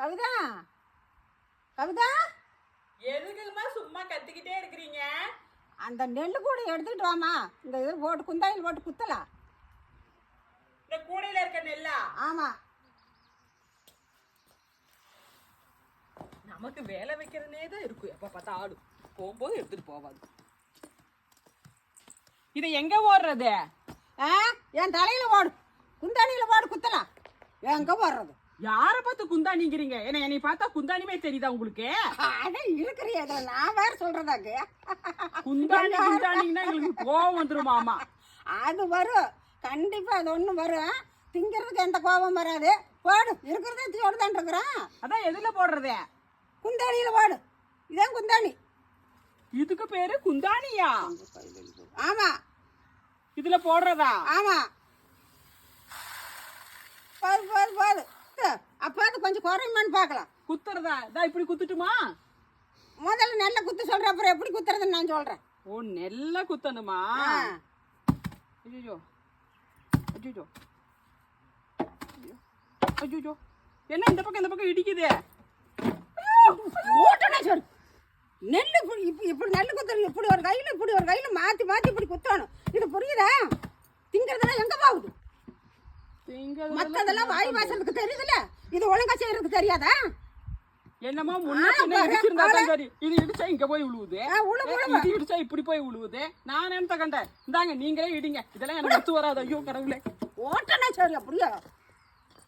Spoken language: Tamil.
கவிதா? கவிதா? எதுக்குமா சும்மா கத்திக்கிட்டே இருக்கிறீங்க? அந்த நெல் கூட எடுத்துக்கிட்டு வாமா இந்த இது போட்டு குந்தாயில் போட்டு குத்தலாம் இந்த கூடையில இருக்க நெல்லா? ஆமாம் நமக்கு வேலை வைக்கிறதுனே தான் இருக்கும் எப்ப பார்த்தா ஆடு போகும்போது எடுத்துட்டு போவாது. இதை எங்க ஓடுறது? ஆ? என் தலையில் போடு. குந்தாணியில் போடு குத்தலாம் எங்கே போடுறது? யார பார்த்து குந்தாணிங்கிறீங்க? ஏன்னா என்னை பார்த்தா குந்தாணிமே தெரியுதா உங்களுக்கு? இருக்கிறிய இதில் நான் வேறு சொல்கிறதாக்கு குந்தாணி குந்தாணிங்கன்னா எங்களுக்கு கோவம் வந்துருமாமா அது வரும். கண்டிப்பாக அது ஒன்று வரும். திங்கிறதுக்கு எந்த கோபம் வராது. போடு இருக்கிறதே தீயோடு தான் இருக்கிறேன் அதான் எதுல போடுறது? குந்தாணியில் போடு. இதான் குந்தாணி. இதுக்கு பேரு குந்தாணியா? ஆமாம் இதுல போடுறதா? ஆமாம் போது போது போது கொஞ்சம் குறையுமான்னு பார்க்கலாம். குத்துறதா? இதா இப்படி குத்துட்டுமா? முதல்ல நல்ல குத்து சொல்கிறேன் அப்புறம் எப்படி குத்துறதுன்னு நான் சொல்கிறேன் ஓ நெல்ல குத்தணுமா? ஐயோ ஐயோ ஐயோ என்ன இந்த பக்கம் இந்த பக்கம் இடிக்குது? ஓட்டனா சொல்லு. நெல் இப்படி இப்படி இப்படி நெல் குத்தணும் இப்படி ஒரு கையில் இப்படி ஒரு கையில் மாற்றி மாற்றி இப்படி குத்தணும். இது புரியுதா? திங்கிறதெல்லாம் எங்கே போகுது? மற்றதெல்லாம் வாய் வாசலுக்கு தெரியுதுல்ல? இது ஒழுங்கா செய்யறதுக்கு தெரியாதா? என்னமா முன்ன ஆ, பின்ன பாரு, இடிச்சிருந்தா தான் சரி. இது இடிச்சா இங்க போய் விழுவுது. இது இடிச்சா இப்படி போய் விழுவுது நான் என்ன கண்டேன் இந்தாங்க நீங்களே இடிங்க. இதெல்லாம் எனக்கு வராது. ஐயோ கடவுளே. ஓட்டனா சரி அப்படியா.